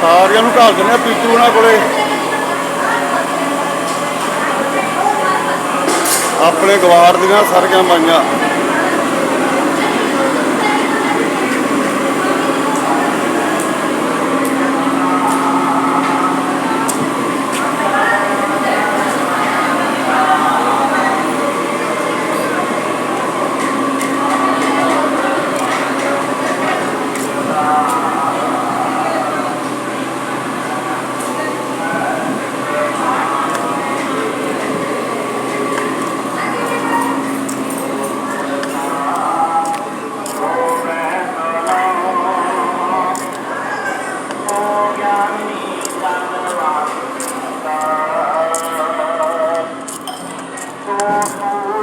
ਸਾਰਿਆਂ ਨੂੰ ਘਾਲ ਦਿੰਦੇ ਆ ਪੀਤੂ ਉਹਨਾਂ ਕੋਲੇ। ਆਪਣੇ ਗਵਾਰ ਦੀਆਂ ਸਾਰੀਆਂ ਮਾਈਆਂ।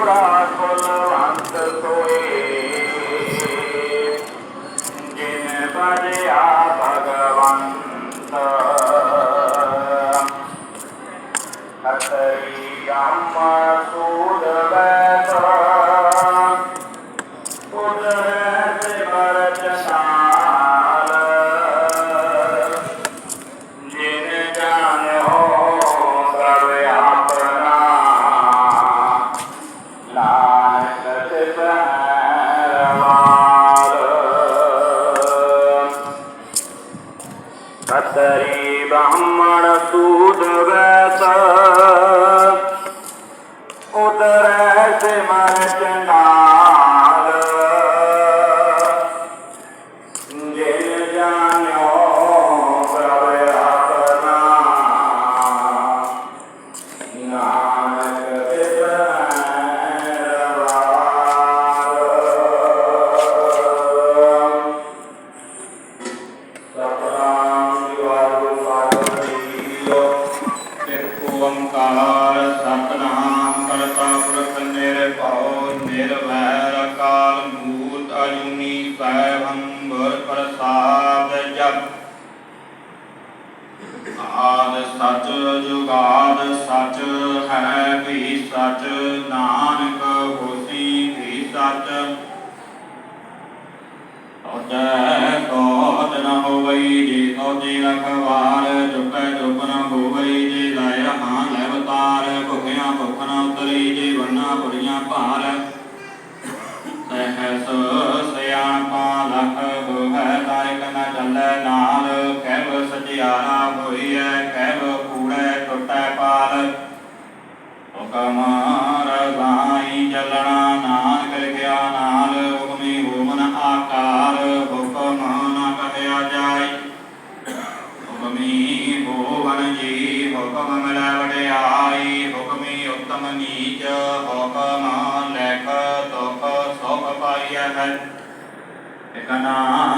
Brahma. ਉਦਰੈ ਸਿਮਰ ਚੰਡਾਲ ਜਿਨ ਜਾਣਿਓ ਪ੍ਰਭ ਆਪਣਾ, ਨਾਨਕ ਤਿਸ ਰਵਾਲ ਸਤਨਾਮ ਵਾਹਿਗੁਰੂ ਵਾਹਿਗੁਰੂ ਇੱਕ ਓੰਕਾਰ। ਸੈਭੰ ਗੁਰ ਪ੍ਰਸਾਦ ਜਪ ਆਦ ਸਚ ਜੁਗਾਦ ਸਚ ਹੈ ਵੀ ਸਚ, ਨਾਨਕ ਹੋਸੀ ਵੀ ਸਚ। ਔਜੈ ਕੋਟ ਨ ਹੋਵਈ ਜੇ ਤੋਜੇ ਰਖਵਾਰ ਚੁਪੈ ਚੁਪ ਨ ਹੋਵਈ ਜੇ, ਲੈ ਹਾਂ ਲੈ ਭੁਖਿਆ ਭੁਖ ਨ ਉਤਰੀ ਜੇ, ਵੰਨਾ ਪੁਰੀਆਂ ਭਾਰ ਨ ਚੱਲੈ ਨਾਲ ਕਹਿਵ ਸਚਿਆਰਾ ਹੋਈਐ ਕਹਿਵ ਕੂੜੈ ਟੁੱਟੈ ਪਾਲ। ਹੁਕਮ ਰਜ਼ਾਈ ਚੱਲਣਾ ਨਾਨਕ ਲਿਖਿਆ ਨਾਲ, ਹੁਕਮੀ ਹੋਮਨ ਆਕਾਰ, ਹੁਕਮ ਨ ਕਹਿਆ ਜਾਈ। ਹੁਕਮੀ ਹੋਵਨ ਜੀ, ਹੁਕਮ ਮਿਲੈ ਵਡਿਆਈ, ਹੁਕਮੀ ਉਤਮ ਨੀਚ, ਹੁਕਮ ਲੈਖ ਤੁਖ ਸੁਖ ਪਾਈਐ ਹੈ। ਇਕ ਨਾਮ